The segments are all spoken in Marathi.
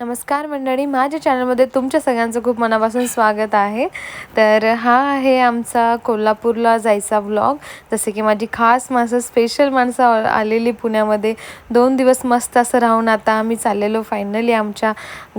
नमस्कार मंडळी माझ्या चॅनलमध्ये तुमच्या सगळ्यांचं खूप मनापासून स्वागत आहे. तर हा आहे आमचा कोल्हापूरला जायचा ब्लॉग जसे की माझी खास माणसं स्पेशल माणसं आलेली पुण्यामध्ये. दोन दिवस मस्त असं राहून आता आम्ही चाललेलो फायनली आमच्या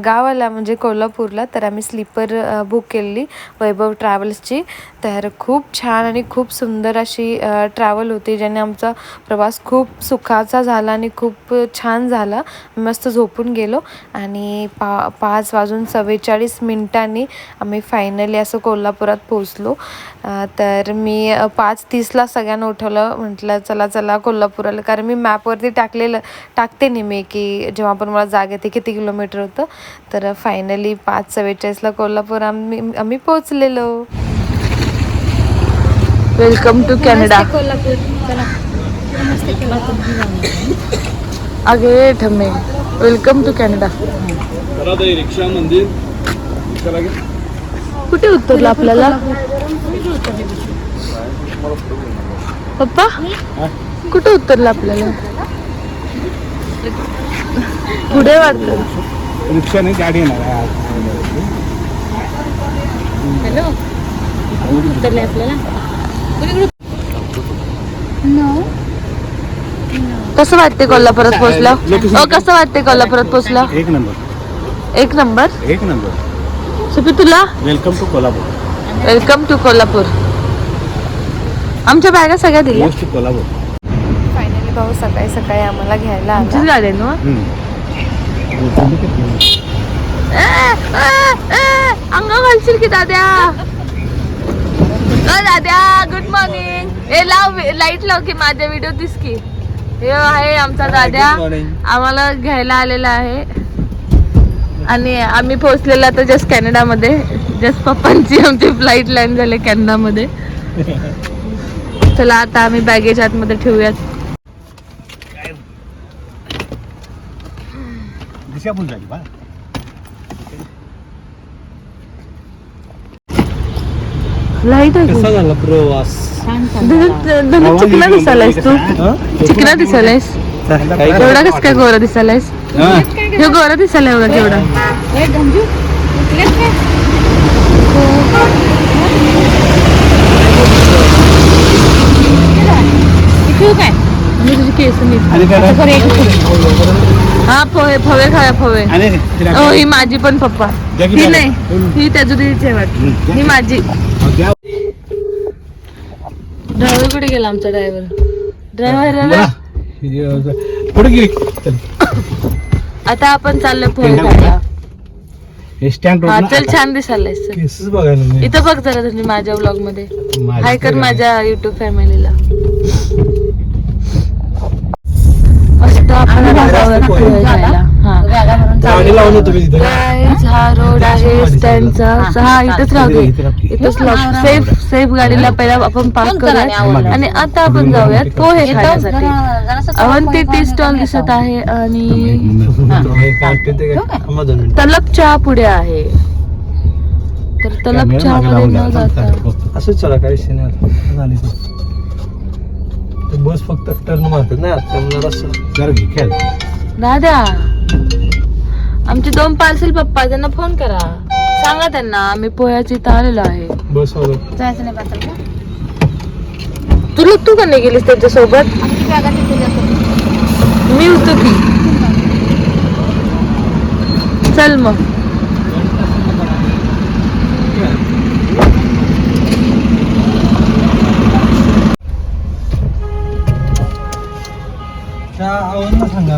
गावाला म्हणजे कोल्हापूरला. तर आम्ही स्लीपर बुक केलेली वैभव ट्रॅव्हल्सची तर खूप छान आणि खूप सुंदर अशी ट्रॅव्हल होती ज्याने आमचा प्रवास खूप सुखाचा झाला आणि खूप छान झाला. मस्त झोपून गेलो आणि पा पाच वाजून चव्वेचाळीस मिनिटांनी आम्ही फायनली असं कोल्हापुरात पोचलो तर मी पाच तीसला सगळ्यांना उठवलं. म्हटलं चला चला कोल्हापुराला. कारण मी मॅपवरती टाकलेलं टाकते नेहमी की जेव्हा पण मला जाग येते किती किलोमीटर होतं. तर फायनली पाच चव्वेचाळीसला कोल्हापूर आम्ही आम्ही पोचलेलो वेलकम टू कॅनडा अगे ठमे वेलकम टू कॅनडा रिक्षा मंदिर. कुठे उतरलं आपल्याला? पप्पा? कुठे उतरलं आपल्याला? पुढे वाटत रिक्षा नाही गाडी येणार आहे आज. कसं वाटते कोल्हापुरात पोहोचला? अ कसं वाटते कोल्हापुरात पोहोचला? एक नंबर. एक नंबर? एक नंबर. सुपी तुला? Welcome to Kolhapur. Welcome to Kolhapur. आमच्या बॅगा सगळ्या दिल्या. मोस्ट कोल्हापूर. फायनली भाऊ सकाळी सकाळी आम्हाला घ्यायला आमचीच गाडी आहे ना? अंग घालशील की दाद्या? अ दाद्या गुड मॉर्निंग ए लाव लाइट लाव की माझ्या व्हिडिओ दिस की हे आहे आमचा दाद्या आम्हाला घ्यायला आलेला आहे. आणि आम्ही पोहोचलेलो आता जस्ट कॅनडामध्ये. जस्ट पप्पांची आमची फ्लाईट लँड झाली कॅनडामध्ये. चला आता आम्ही बॅगेज आतमध्ये ठेवूयात. दिशापूर झाली बा. लाइट आहे कसा झाला प्रवास धनु चिकना दिसायलायस तू चिकना दिसायलायस एवढा कस काय गोरा दिसायलायस ह्यो गोरा दिसायला एवढा केवढा आणि तुझी केस नीट काय हा पोहे फवे खाया फवे हो ही माझी पण पप्पा ही. नाही ही त्याची वाटतं. ही माझी कुठे गेला आमचा ड्रायव्हर ड्रायव्हर पुढे गेली. आता आपण चाललो पोहे खायला स्टँड हा चल छान. केसेस बघायला नाही. इथं बघ जरा तुम्ही माझ्या ब्लॉगमध्ये. माझी हाय कर माझ्या युट्यूब फॅमिलीला मस्त आपण आता जाऊया पोहे खायला हा. गाडी लावून होतो मी तिथं. Guys, हा रोड आहे स्टँडचा हा इथेच राहू. इथंच सेफ सेफ गाडीला पहिला आपण पार्क करूयात आणि आता आपण जाऊयात. पोहे खाण्यासाठी अवंती टी स्टॉल दिसत आहे आणि तलब चहा पुढे आहे. तर तलब चहा मध्ये न जाता. असंच चला काही विषय नाही. झाली बस फक्त टर्न मारतात ना त्यामुळे दादा. आमचे दोन पार्सल पप्पा त्यांना फोन करा. सांगा त्यांना आम्ही पोह्याची इथं आलेलो आहे. बस वगैरे तुला तू का नाही गेलीस त्यांच्यासोबत मी होतो की. चल मग. सांगा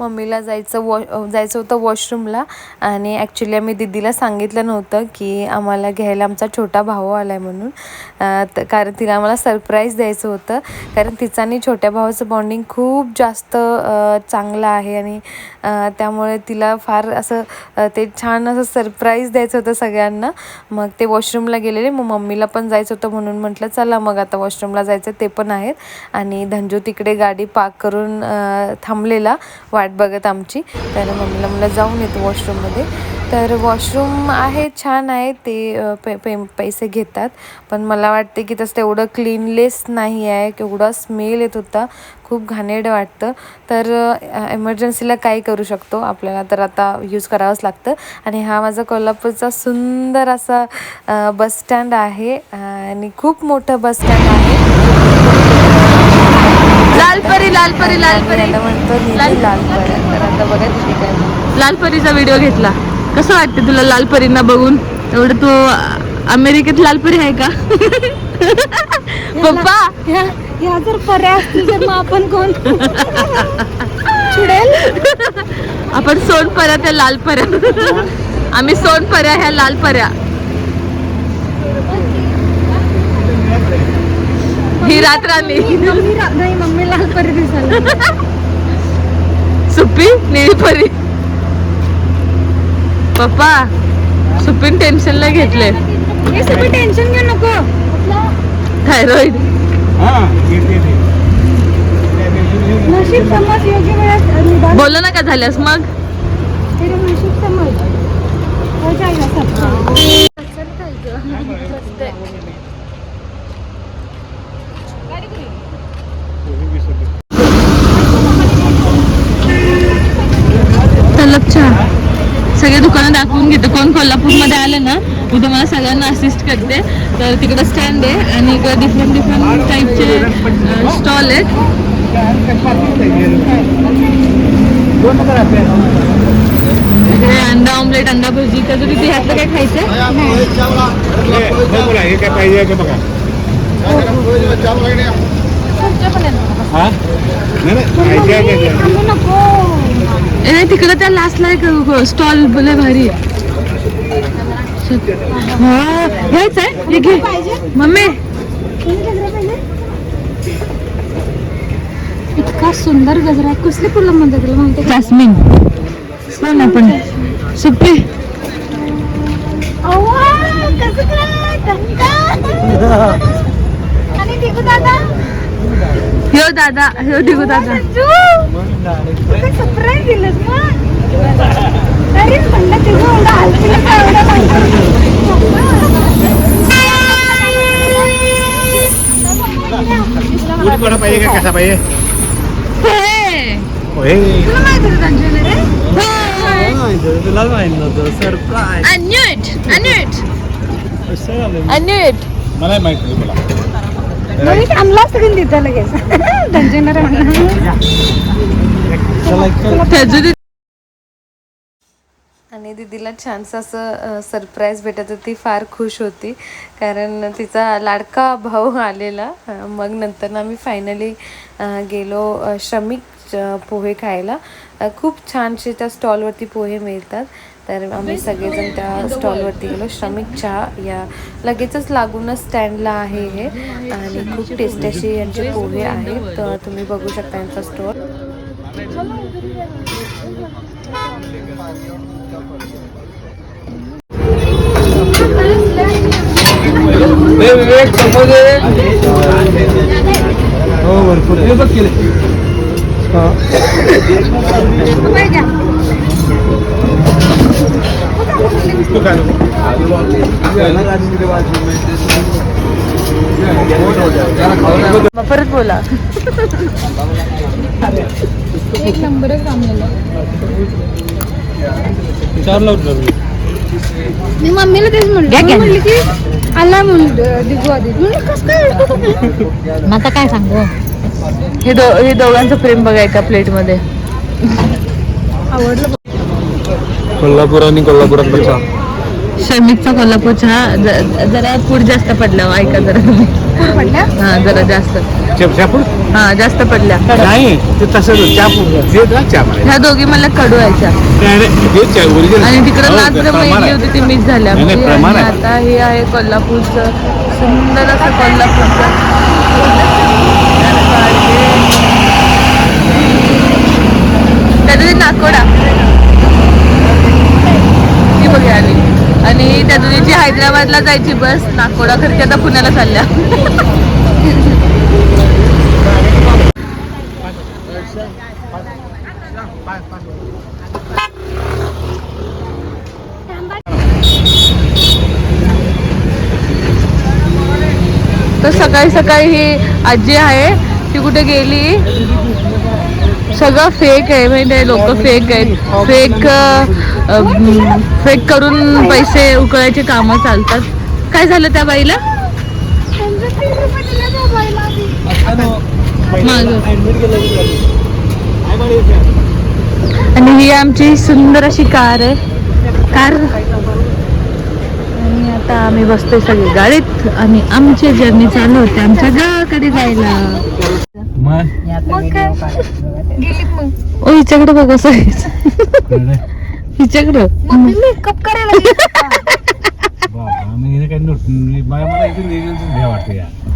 मम्मीला जायचं वॉ जायचं होतं वॉशरूमला. आणि ॲक्च्युली आम्ही दिदीला सांगितलं नव्हतं की आम्हाला घ्यायला आमचा छोटा भाऊ आला आहे म्हणून कारण तिला आम्हाला सरप्राईज द्यायचं होतं. कारण तिचा आणि छोट्या भावाचं बॉन्डिंग खूप जास्त चांगलं आहे. आणि त्यामुळे तिला फार असं ते छान असं सरप्राईज द्यायचं होतं सगळ्यांना. मग ते वॉशरूमला गेलेले. मग मम्मीला पण जायचं होतं म्हणून म्हटलं चला मग आता वॉशरूमला जायचं. ते पण आहेत. आणि धंजू तिकडे गाडी पार्क करून थांबलेला. वाट वाट बघत आमची. तर मम्मीला मला जाऊन येतो वॉशरूममध्ये. तर वॉशरूम आहे छान आहे ते पे पै पैसे घेतात. पण मला वाटते की तसं एवढं क्लीनलेस नाही आहे केवढा स्मेल येत होता. खूप घाणेड वाटतं. तर इमर्जन्सीला काय करू शकतो. आपल्याला तर आता यूज करावंच लागतं. आणि हा माझा कोल्हापूरचा सुंदर असा बस स्टँड आहे. आणि खूप मोठं बस स्टँड आहे. लालपरी लालपरी लालपरी. याला म्हणतो नेहमी लालपऱ्या तर आता बघा तिथे काय लालपरीचा व्हिडिओ घेतला. कसं वाटतं तुला लालपरींना बघून? एवढं तू अ, अमेरिकेत लालपरी आहे का? पप्पा! ह्या जर पर्याय असतील तर मग आपण कोण? आपण सोनपऱ्या त्या लालपऱ्या. आम्ही सोनपऱ्या ह्या लालपऱ्या. ही रात्रांनी मम्मी रा- नाही मम्मी लाल परी दिसायला. सुप्पी निळपरी पप्पा सुप्पीन टेन्शनला घेतले. हे सगळं टेन्शन घेऊ नको. थायरॉइड. बोललो ना का झाल्यास मग? तेरे नशीब समज हो जाएगा सब तलब चहा सगळे दुकानं दाखवून घेते. कोण कोल्हापूरमध्ये आलं ना मी तुम्हाला सगळ्यांना असिस्ट करते. तर तिकडं स्टँड आहे आणि इकडं डिफरंट डिफरंट टाईपचे स्टॉल आहेत. इकडे अंडा ऑमलेट अंडा भजी. तर तिथे ह्यातलं काय खायचं ए तिकडं त्या लास्टला एक स्टॉल बोले भारी हा घ्यायचं आहे. घे. मम्मी. इतका सुंदर गजरा आहे. कसली फुलं म्हणतात तुला माहिती जास्मिन. हो ना पण सुप्पी. आणि दादा? ह्यो दादा ह्यो दिगू दादा. सरप्राईज तरीच म्हणलं एवढं पाहिजे का कसा पाहिजे? हे. तुला माहिती रे. मला नाही आणला असतं तिथं लगेच? आणि दीदीला छानसं असं सरप्राईज भेटत होती फार खुश होती. कारण तिचा लाडका भाऊ आलेला. मग नंतर आम्ही फायनली गेलो श्रमिक पोहे खायला. खूप छानसे त्या स्टॉलवरती पोहे मिळतात. तर आम्ही सगळेजण त्या स्टॉलवरती गेलो. श्रमिक चहा या लगेचच लागूनच स्टँडला आहे हे. आणि खूप टेस्टी असे यांचे पोहे आहेत. तर तुम्ही बघू शकता यांचा स्टॉल. विवेक हो भरपूर. हे बघ केले. परत बोला. एक नंबरच होतं. मी. मी मम्मीला तेच म्हणलं. की आला दिगू आधी. कसं काय आता काय सांगू? हे दो हे दोघांचं प्रेम बघा एका प्लेटमध्ये. आवडलं. कोल्हापूर आणि कोल्हापुरात बच्चा श्रमिकचा कोल्हापूर चहा जरा पूड जास्त पडला हो, ऐका जरा तुम्ही. हा जरा जास्त. चहापूड? हा जास्त पडल्या नाही ते तसंच चहापूड ह्या दोघी मला कडू हे original. आणि तिकडे हो, नात्र प्रमाण महिली. होती ती मिस झाल्या. आहे. आता हे आहे कोल्हापूरचं सुंदर असं कोल्हापूरचं. त्यातली नाकोडा माधुरीची हैदराबादला जायची बस नागपूरला खरं आता पुण्याला चालल्या. तर सकाळी सकाळी ही आजी आहे ती कुठे गेली? सगळं फेक आहे माहिती लोक फेक आहेत. फेक फेक करून पैसे उकळायचे कामं चालतात. काय झालं त्या बाईला? मागं. आणि ही आमची सुंदर अशी कार आहे. कार. आणि आता आम्ही बसतोय सगळे गाडीत. आणि आमची जर्नी चालू होते आमच्या गावाकडे जायला. ओ हिच्याकडे बघ असं. हिच्याकडं. मेकअप करायला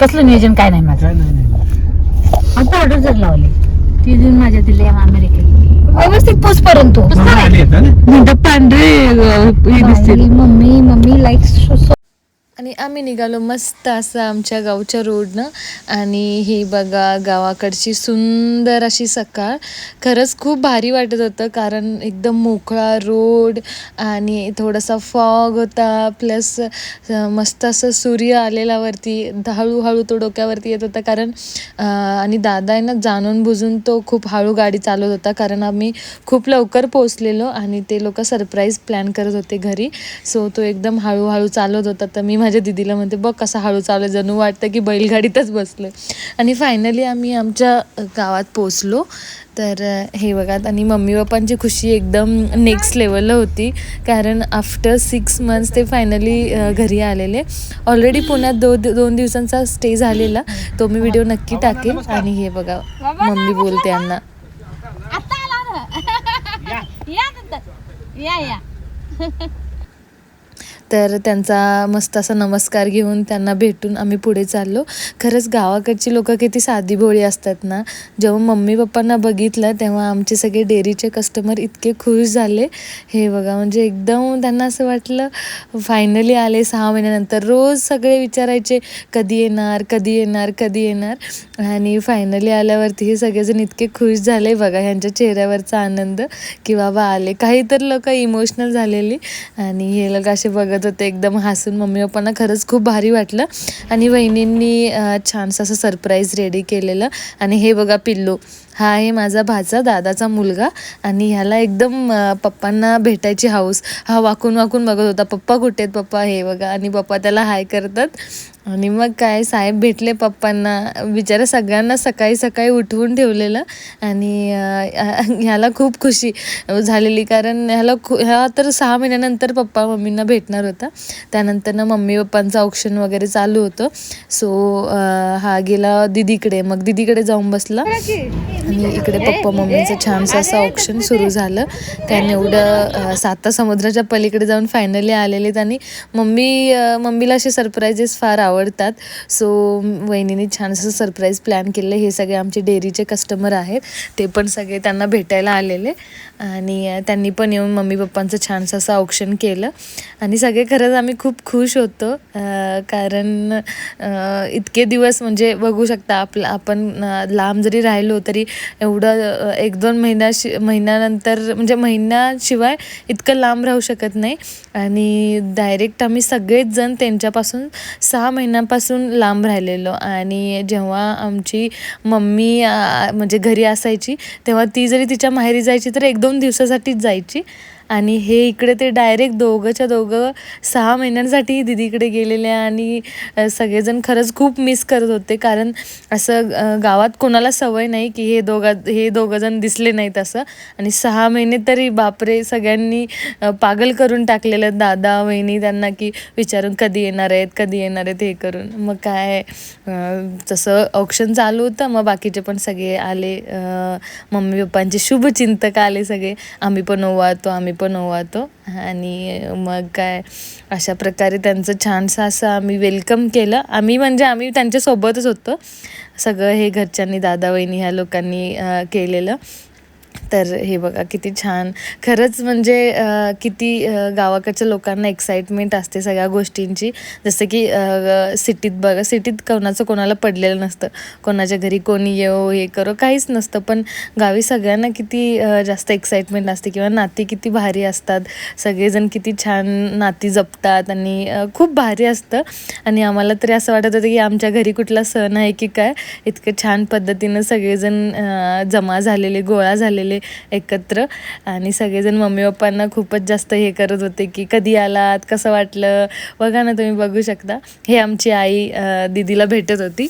कसलं नियोजन? काय नाही माझं. आता ऑर्डर जर लावली ती देऊन माझ्या दिले अमेरिकेत. व्यवस्थित पोच परंतु म्हणतात पांढरे अं, हे दिसतील. मम्मी मम्मी लाईक आणि आम्ही निघालो मस्त असं आमच्या गावच्या रोडनं. आणि ही बघा गावाकडची सुंदर अशी सकाळ. खरंच खूप भारी वाटत होतं कारण एकदम मोकळा रोड आणि थोडासा फॉग होता प्लस मस्त असं सूर्य आलेला वरती हळूहळू तो डोक्यावरती येत होता कारण आणि दादा आहे ना जाणून बुजून तो खूप हळू गाडी चालवत होता कारण आम्ही खूप लवकर पोचलेलो आणि ते लोक सरप्राईज प्लॅन करत होते घरी. सो तो एकदम हळूहळू चालवत होता. तर मी माझ्या दिदीला म्हणते बघ कसा हळू चालव जणू वाटतं की बैलगाडीतच बसलो आणि फायनली आम्ही आमच्या गावात पोचलो तर हे बघा आणि मम्मी पप्पांची खुशी एकदम नेक्स्ट लेवलला होती. कारण आफ्टर सिक्स मंथ्स ते फायनली घरी आलेले. ऑलरेडी पुण्यात दो दोन दिवसांचा स्टे झालेला. तो मी व्हिडिओ नक्की टाकेल. आणि हे बघा मम्मी बोलते यांना. आता आला ना या नंतर. या या. तर त्यांचा मस्त असा नमस्कार घेऊन त्यांना भेटून आम्ही पुढे चाललो. खरंच गावाकडची लोकं किती साधी भोळी असतात ना. जेव्हा मम्मी पप्पांना बघितलं तेव्हा आमचे सगळे डेअरीचे कस्टमर इतके खुश झाले. हे बघा म्हणजे एकदम त्यांना असं वाटलं फायनली आले सहा महिन्यानंतर. रोज सगळे विचारायचे कधी येणार कधी येणार कधी येणार? आणि फायनली आल्यावरती हे सगळेजण इतके खुश झाले. बघा ह्यांच्या चेहऱ्यावरचा आनंद की बाबा आले. काही तर लोक इमोशनल झालेली. आणि हे लोक असे बघत होते. एकदम हसून मम्मी पप्पांना खरंच खूप भारी वाटलं. आणि वहिनींनी छानसं असं सरप्राईज रेडी केलेलं. आणि हे बघा पिल्लू. हा आहे माझा भाचा दादाचा मुलगा आणि ह्याला एकदम पप्पांना भेटायची हाऊस. हा वाकून वाकून बघत होता पप्पा कुठे आहेत? पप्पा हे बघा. आणि पप्पा त्याला हाय करतात. आणि मग काय साहेब भेटले पप्पांना. बिचारा सगळ्यांना सकाळी सकाळी उठवून ठेवलेलं. आणि ह्याला खूप खुशी झालेली. कारण ह्याला खू ह्या तर सहा महिन्यानंतर पप्पा मम्मींना भेटणार होता. त्यानंतर ना मम्मी पप्पांचं ऑप्शन वगैरे चालू होतं. सो हा गेला दिदीकडे. मग दिदीकडे जाऊन बसला. आणि इकडे पप्पा मम्मीचं छानसं असं ऑप्शन सुरू झालं. त्याने एवढं साता समुद्राच्या पलीकडे जाऊन फायनली आलेले आणि मम्मी मम्मीला असे सरप्राईजेस फार आवडतात. सो वहिनीने छानसं सरप्राईज प्लॅन केलं हे सगळे आमचे डेअरीचे कस्टमर आहेत. ते पण सगळे त्यांना भेटायला आलेले. आणि त्यांनी पण येऊन मम्मी पप्पांचं छानसं असं औक्षण केलं. आणि सगळे खरंच आम्ही खूप खुश होतो. कारण इतके दिवस म्हणजे बघू शकता आपलं आपण लांब जरी राहिलो तरी एवढं एक दोन महिन्या शि महिन्यानंतर म्हणजे महिन्याशिवाय इतकं लांब राहू शकत नाही. आणि डायरेक्ट आम्ही सगळेच जण त्यांच्यापासून सहा महिन्यापासून लांब राहिलेलो. आणि जेव्हा आमची मम्मी म्हणजे घरी असायची तेव्हा ती जरी तिच्या माहेरी जायची तर एक दोन दिवसासाठीच जायची. आणि हे इकडे ते डायरेक्ट दोघंच्या दोघं सहा महिन्यांसाठी दिदीकडे गेलेले आणि सगळेजण खरंच खूप मिस करत होते. कारण असं गावात कोणाला सवय नाही की हे दोघा हे दोघंजण दिसले नाहीत असं. आणि सहा महिने तरी बापरे सगळ्यांनी पागल करून टाकलेलं दादा वहिनी त्यांना की विचारून कधी येणार आहेत कधी येणार आहेत हे करून. मग काय तसं ऑप्शन चालू होतं. मग बाकीचे पण सगळे आले. मम्मी पप्पांचे शुभचिंतक आले सगळे. आम्ही पण ओवाळतो आम्ही पण ओवाळतो आणि मग काय अशा प्रकारे त्यांचं छानसं असं आम्ही वेलकम केलं. आम्ही म्हणजे आम्ही त्यांच्यासोबतच होतो. सगळं हे घरच्यांनी दादा वहिनी ह्या लोकांनी केलेलं. तर हे बघा किती छान. खरंच म्हणजे किती गावाकडच्या लोकांना एक्साइटमेंट असते सगळ्या गोष्टींची. जसं की सिटीत बघा सिटीत कोणाचं कोणाला पडलेलं नसतं. कोणाच्या घरी कोणी येऊ हे करो काहीच नसतं. पण गावी सगळ्यांना किती जास्त एक्साइटमेंट असते किंवा नाती किती भारी असतात. सगळेजण किती छान नाती जपतात आणि खूप भारी असतं. आणि आम्हाला तरी असं वाटत होतं की आमच्या घरी कुठला सण आहे की काय? इतकं छान पद्धतीनं सगळेजण जमा झालेले गोळा झालेले एकत्र. आणि सगळेजण मम्मी पप्पांना खूपच जास्त हे करत होते की कधी आलात कसं वाटलं? बघा ना तुम्ही बघू शकता. हे आमची आई दीदीला भेटत होती.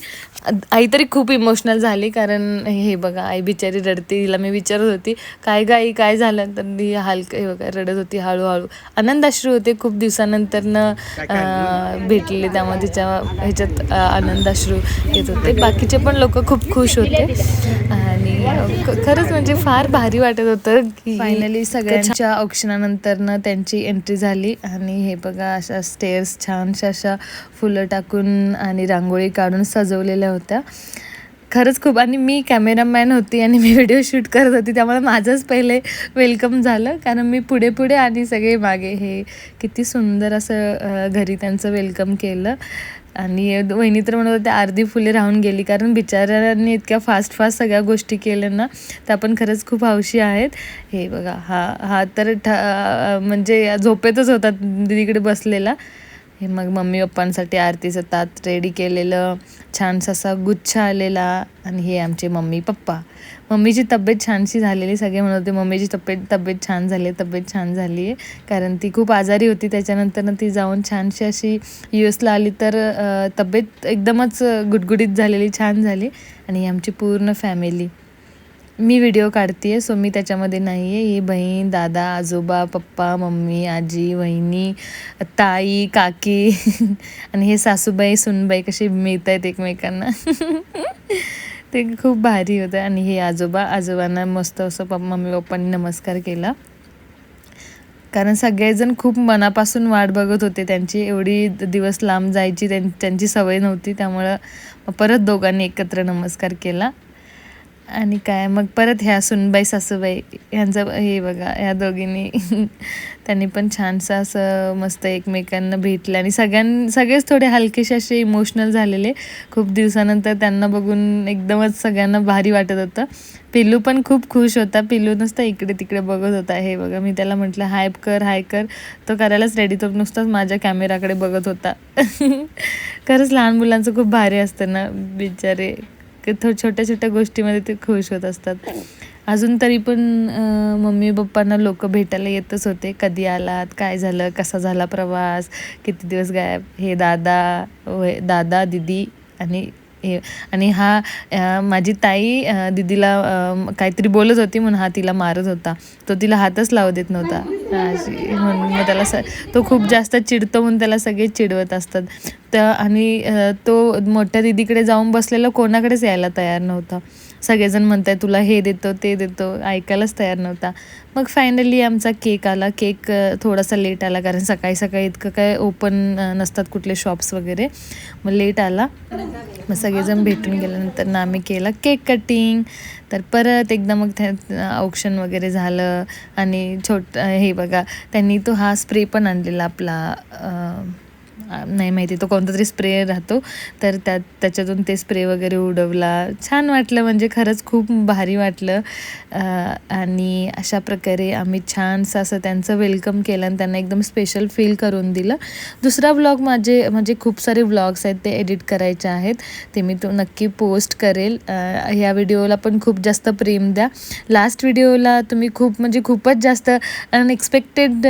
आई तरी खूप इमोशनल झाली कारण हे बघा आई बिचारी रडते तिला मी विचारत होती काय ग आई काय झालं? तर ती हलकं हे बघा रडत होती हळूहळू. आनंदाश्रू होते खूप दिवसानंतरनं अं, भेटलेले त्यामुळे तिच्या ह्याच्यात आनंदाश्रू येत होते. बाकीचे पण लोक खूप खुश होते. आणि खरंच म्हणजे फार भारी वाटत होतं की फायनली सगळ्यांच्या औक्षणानंतरनं त्यांची एंट्री झाली आणि हे बघा अशा स्टेअर्स छानशा अशा फुलं टाकून आणि रांगोळी काढून सजवलेल्या होत्या. खरंच खूप आणि मी कॅमेरामॅन होती आणि मी व्हिडिओ शूट करत होती त्यामुळे माझंच पहिले वेलकम झालं. कारण मी पुढे पुढे आणि सगळे मागे हे किती सुंदर असं घरी त्यांचं वेलकम केलं. आणि वहिनी तर म्हणत होत्या अर्धी फुले राहून गेली. कारण बिचाऱ्यांनी इतक्या फास्ट फास्ट सगळ्या गोष्टी केल्या ना त्या पण खरंच खूप हौशी आहेत. हे बघा हा हा तर ठ म्हणजे झोपेतच होता दीदीकडे बसलेला. हे मग मम्मी पप्पांसाठी आरतीचं ताट रेडी केलेलं छानसा असा गुच्छ आलेला आणि हे आमचे मम्मी पप्पा. मम्मीची तब्येत छानशी झालेली सगळे म्हणत होते मम्मीची तब्येत तब्येत छान झाली आहे तब्येत छान झाली आहे. कारण ती खूप आजारी होती त्याच्यानंतरनं ती जाऊन छानशी अशी यू एसला आली तर तब्येत एकदमच गुटगुटीत झालेली छान झाली. आणि ही आमची पूर्ण फॅमिली मी व्हिडिओ काढते आहे सो मी त्याच्यामध्ये नाही आहे ही बहीण दादा आजोबा पप्पा मम्मी आजी वहिनी ताई काकी आणि हे सासूबाई सुनबाई कसे मिळत आहेत एकमेकांना. ते खूप भारी होतं. आणि हे आजोबा आजोबांना मस्त असं पप्पा मम्मी पप्पांनी नमस्कार केला. कारण सगळेजण खूप मनापासून वाट बघत होते. त्यांची एवढी दिवस लांब जायची त्यां त्यांची सवय नव्हती. त्यामुळं परत दोघांनी एकत्र नमस्कार केला. आणि काय मग परत ह्या सुनबाई सासूबाई ह्यांचं हे बघा ह्या दोघींनी त्यांनी पण छानसं असं मस्त एकमेकांना भेटलं आणि सगळ्यां सगळेच थोडे हलकेसे असे इमोशनल झालेले. खूप दिवसानंतर त्यांना बघून एकदमच सगळ्यांना भारी वाटत होतं. पिल्लू पण खूप खुश होता. पिल्लू नुसता इकडे तिकडे बघत होता. हे बघा मी त्याला म्हटलं हाय कर हाय कर. तो करायलाच रेडी तो नुसताच माझ्या कॅमेराकडे बघत होता. खरंच लहान मुलांचं खूप भारी असतं ना बिचारे. थो छोट्या छोट्या गोष्टीमध्ये ते खुश होत असतात. अजून तरी पण मम्मी पप्पांना लोक भेटायला येतच होते. कधी आलात? काय झालं? कसा झाला प्रवास? किती दिवस गायब? हे दादा वय- दादा दिदी आणि हे आणि हा माझी ताई दिदीला काहीतरी बोलत होती म्हणून हा तिला मारत होता. तो तिला हातच लावू देत नव्हता. अशी म्हणून मग त्याला स तो खूप जास्त चिडतो म्हणून त्याला सगळे चिडवत असतात. तर आणि तो मोठ्या दिदीकडे जाऊन बसलेला कोणाकडेच यायला तयार नव्हता. सगळेजण म्हणत आहे तुला हे देतो ते देतो. ऐकायलाच तयार नव्हता. मग फायनली आमचा केक आला. केक थोडासा लेट आला कारण सकाळी सकाळी इतकं काय ओपन नसतात कुठले शॉप्स वगैरे. मग लेट आला. मग सगळेजण भेटून गेल्यानंतर ना आम्ही केला केक कटिंग तर परत एकदा मग त्या औक्षण वगैरे झालं. आणि छोट हे बघा त्यांनी तो हा स्प्रे पण आणलेला आपला नाही माहिती तो कोणता तरी स्प्रे राहतो. तर त्यात त्याच्यातून ते स्प्रे वगैरे उडवला. छान वाटलं म्हणजे खरंच खूप भारी वाटलं. आणि अशा प्रकारे आम्ही छानसं असं त्यांचं वेलकम केलं आणि त्यांना एकदम स्पेशल फील करून दिलं. दुसरा व्लॉग माझे म्हणजे खूप सारे व्लॉग्स आहेत ते एडिट करायचे आहेत. ते मी तो नक्की पोस्ट करेल. ह्या व्हिडिओला पण खूप जास्त प्रेम द्या. लास्ट व्हिडिओला तुम्ही खूप म्हणजे खूपच जास्त अनएक्सपेक्टेड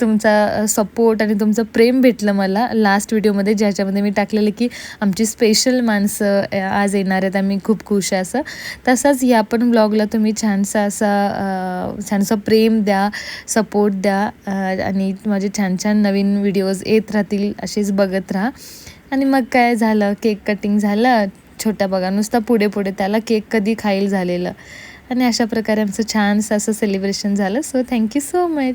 तुमचा सपोर्ट आणि तुमचं प्रेम भेटलं मला. लास्ट व्हिडिओमध्ये ज्याच्यामध्ये मी टाकलेलं की आमची स्पेशल माणसं आज येणार आहेत. आम्ही खूप खुश आहे असं. तसंच या पण ब्लॉगला तुम्ही छानसा असा छानसा छानसं प्रेम द्या सपोर्ट द्या आणि माझे छान छान नवीन व्हिडिओज येत राहतील असेच बघत राहा. आणि मग काय झालं? केक कटिंग झालं. छोट्या बघा नुसता पुढे पुढे त्याला केक कधी खाईल झालेलं. आणि अशा प्रकारे आमचं छानसं असं सेलिब्रेशन झालं. So thank you so much